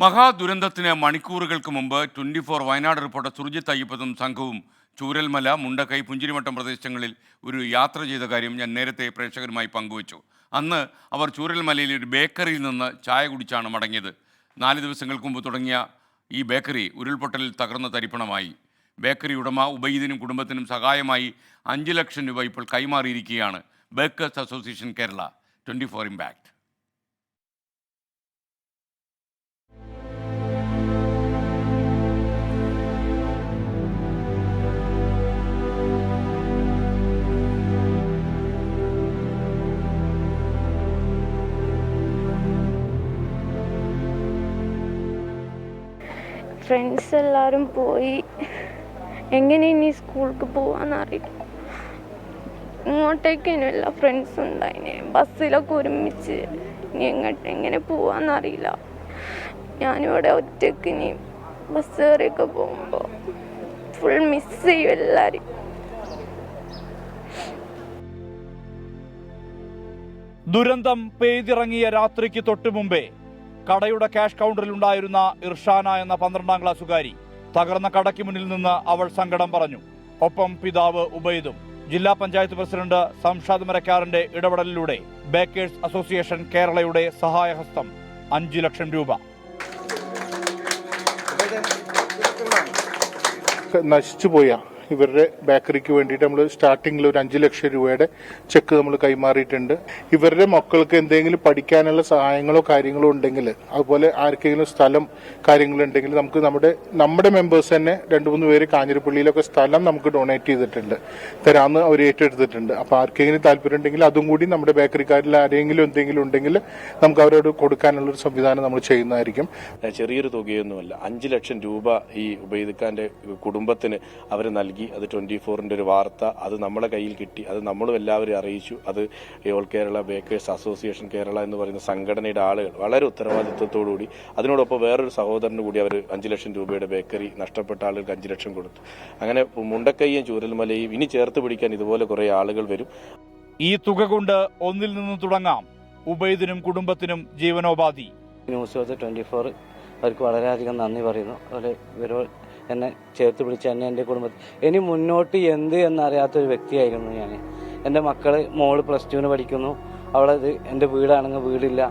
മഹാദുരന്തത്തിന് മണിക്കൂറുകൾക്ക് മുമ്പ് twenty four Wayanad reporter Surjith അയ്യപ്പതും സംഘവും ചൂരൽമല മുണ്ടക്കൈ പുഞ്ചിരിമട്ടം പ്രദേശങ്ങളിൽ ഒരു യാത്ര ചെയ്ത കാര്യം ഞാൻ നേരത്തെ പ്രേക്ഷകരുമായി പങ്കുവച്ചു. അന്ന് അവർ ചൂരൽമലയിൽ ഒരു ബേക്കറിയിൽ നിന്ന് ചായ കുടിച്ചാണ് മടങ്ങിയത്. നാല് ദിവസങ്ങൾക്ക് മുമ്പ് തുടങ്ങിയ ഈ ബേക്കറി ഉരുൾപൊട്ടലിൽ തകർന്ന തരിപ്പണമായി. ബേക്കറി ഉടമ ഉബൈദിനും കുടുംബത്തിനും സഹായമായി അഞ്ച് ലക്ഷം രൂപ ഇപ്പോൾ കൈമാറിയിരിക്കുകയാണ് bakers association Kerala twenty four impact. Friends എല്ലാവരും പോയി. എങ്ങനെ ഇനി സ്കൂൾക്ക് പോവാന്നറിയില്ല. ഇനി എല്ലാ ഫ്രണ്ട്സും ഉണ്ടായിന് ബസ്സിലൊക്കെ ഒരുമിച്ച് ഇനി എങ്ങോട്ട് എങ്ങനെ പോവാന്നറിയില്ല. ഞാനിവിടെ ഒറ്റയ്ക്ക് ഇനി ബസ് കയറിയൊക്കെ പോകുമ്പോൾ ഫുൾ മിസ് ചെയ്യും എല്ലാവരും ദുരന്തം പെയ്തിറങ്ങിയ രാത്രിക്ക് തൊട്ടു മുമ്പേ കടയുടെ ക്യാഷ് കൗണ്ടറിൽ ഉണ്ടായിരുന്ന ഇർഷാന എന്ന പന്ത്രണ്ടാം ക്ലാസ്സുകാരി തകർന്ന കടയ്ക്ക് മുന്നിൽ നിന്ന് അവൾ സങ്കടം പറഞ്ഞു. ഒപ്പം പിതാവ് ഉബൈദും ജില്ലാ പഞ്ചായത്ത് പ്രസിഡന്റ് സംഷാദ് മരക്കാറിന്റെ ഇടപെടലിലൂടെ ബേക്കേഴ്സ് അസോസിയേഷൻ കേരളയുടെ സഹായഹസ്തം അഞ്ചു ലക്ഷം രൂപ. നശിച്ചു പോയ. ഇവരുടെ ബേക്കറിക്ക് വേണ്ടിയിട്ട് നമ്മൾ സ്റ്റാർട്ടിങ്ങിൽ ഒരു അഞ്ച് ലക്ഷം രൂപയുടെ ചെക്ക് നമ്മൾ കൈമാറിയിട്ടുണ്ട്. ഇവരുടെ മക്കൾക്ക് എന്തെങ്കിലും പഠിക്കാനുള്ള സഹായങ്ങളോ കാര്യങ്ങളോ ഉണ്ടെങ്കിൽ അതുപോലെ ആർക്കെങ്കിലും സ്ഥലം കാര്യങ്ങളുണ്ടെങ്കിൽ നമുക്ക് നമ്മുടെ നമ്മുടെ മെമ്പേഴ്സ് തന്നെ രണ്ട് മൂന്ന് പേര് കാഞ്ഞിരപ്പള്ളിയിലൊക്കെ സ്ഥലം നമുക്ക് ഡൊണേറ്റ് ചെയ്തിട്ടുണ്ട്. തരാമെന്ന് അവർ ഏറ്റെടുത്തിട്ടുണ്ട്. അപ്പോൾ ആർക്കെങ്കിലും താല്പര്യം ഉണ്ടെങ്കിൽ അതും കൂടി നമ്മുടെ ബേക്കറിക്കാരിൽ ആരെങ്കിലും എന്തെങ്കിലും ഉണ്ടെങ്കിൽ നമുക്ക് അവരോട് കൊടുക്കാനുള്ള ഒരു സംവിധാനം നമ്മൾ ചെയ്യുന്നതായിരിക്കും. ചെറിയൊരു തുകയൊന്നുമല്ല. അഞ്ച് ലക്ഷം രൂപ ഈ ഉബൈദ് കുടുംബത്തിന് അവർ നൽകി അത് ട്വന്റി ഫോറിന്റെ ഒരു വാർത്ത അത് നമ്മളെ കയ്യിൽ കിട്ടി അത് നമ്മളും എല്ലാവരും അറിയിച്ചു. അത് all Kerala bakers association Kerala എന്ന് പറയുന്ന സംഘടനയുടെ ആളുകൾ വളരെ ഉത്തരവാദിത്വത്തോടുകൂടി അതിനോടൊപ്പം വേറൊരു സഹോദരന് കൂടി അവർ അഞ്ച് ലക്ഷം രൂപയുടെ ബേക്കറി നഷ്ടപ്പെട്ട ആളുകൾക്ക് അഞ്ച് ലക്ഷം കൊടുത്തു. അങ്ങനെ മുണ്ടക്കൈയും ചൂരൽമലയും ഇനി ചേർത്ത് പിടിക്കാൻ ഇതുപോലെ കുറേ ആളുകൾ വരും. ഈ തുക കൊണ്ട് ഒന്നിൽ നിന്ന് തുടങ്ങാം. ഉബൈദിനും കുടുംബത്തിനും ജീവനോപാധി. ന്യൂസ് ട്വന്റി ട്വന്റി ഫോർ അവർക്ക് വളരെയധികം നന്ദി പറയുന്നു. അവർ ഇവരോ എന്നെ ചേർത്ത് പിടിച്ച് എന്നെ എന്റെ കുടുംബത്തിൽ ഇനി മുന്നോട്ട് എന്ത് എന്നറിയാത്തൊരു വ്യക്തിയായിരുന്നു ഞാൻ. എന്റെ മക്കൾ മോൾ പ്ലസ് ടുവിന് പഠിക്കുന്നു. അവളെ ഇത് എന്റെ വീടാണെങ്കിൽ വീടില്ല.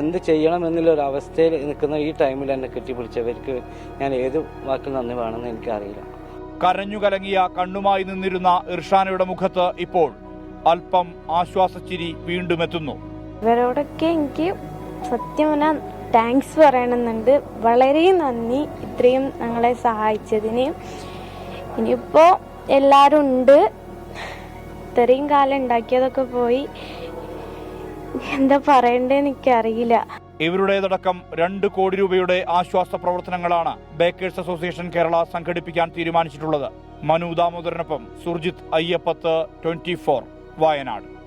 എന്ത് ചെയ്യണം എന്നുള്ള ഒരു അവസ്ഥയിൽ നിൽക്കുന്ന ഈ ടൈമിൽ എന്നെ കെട്ടിപ്പിടിച്ചവർക്ക് ഞാൻ ഏത് വാക്കിൽ നന്ദി വേണമെന്ന് എനിക്കറിയില്ല. കരഞ്ഞു കലങ്ങിയ കണ്ണുമായി നിന്നിരുന്ന ഇർഷാനയുടെ മുഖത്ത് ഇപ്പോൾ അല്പം ആശ്വാസച്ചിരി വീണ്ടും എത്തുന്നു. ഇവരോടൊക്കെ എനിക്ക് സത്യം താങ്ക്സ് പറയണമെന്നുണ്ട്. വളരെ നന്ദി ഇത്രയും ഞങ്ങളെ സഹായിച്ചതിന്. ഇനിയിപ്പോൾ എല്ലാവരും ഉണ്ട്. ഇത്രയും കാലം ഉണ്ടാക്കിയതൊക്കെ പോയി. എന്താ പറയണ്ടേന്ന് എനിക്കറിയില്ല. ഇവരുടേതടക്കം രണ്ട് കോടി രൂപയുടെ ആശ്വാസ പ്രവർത്തനങ്ങളാണ് ബേക്കേഴ്സ് അസോസിയേഷൻ കേരള സംഘടിപ്പിക്കാൻ തീരുമാനിച്ചിട്ടുള്ളത്. മനു ദാമോദരനൊപ്പം സുർജിത് അയ്യപ്പത്ത് ട്വന്റി വയനാട്.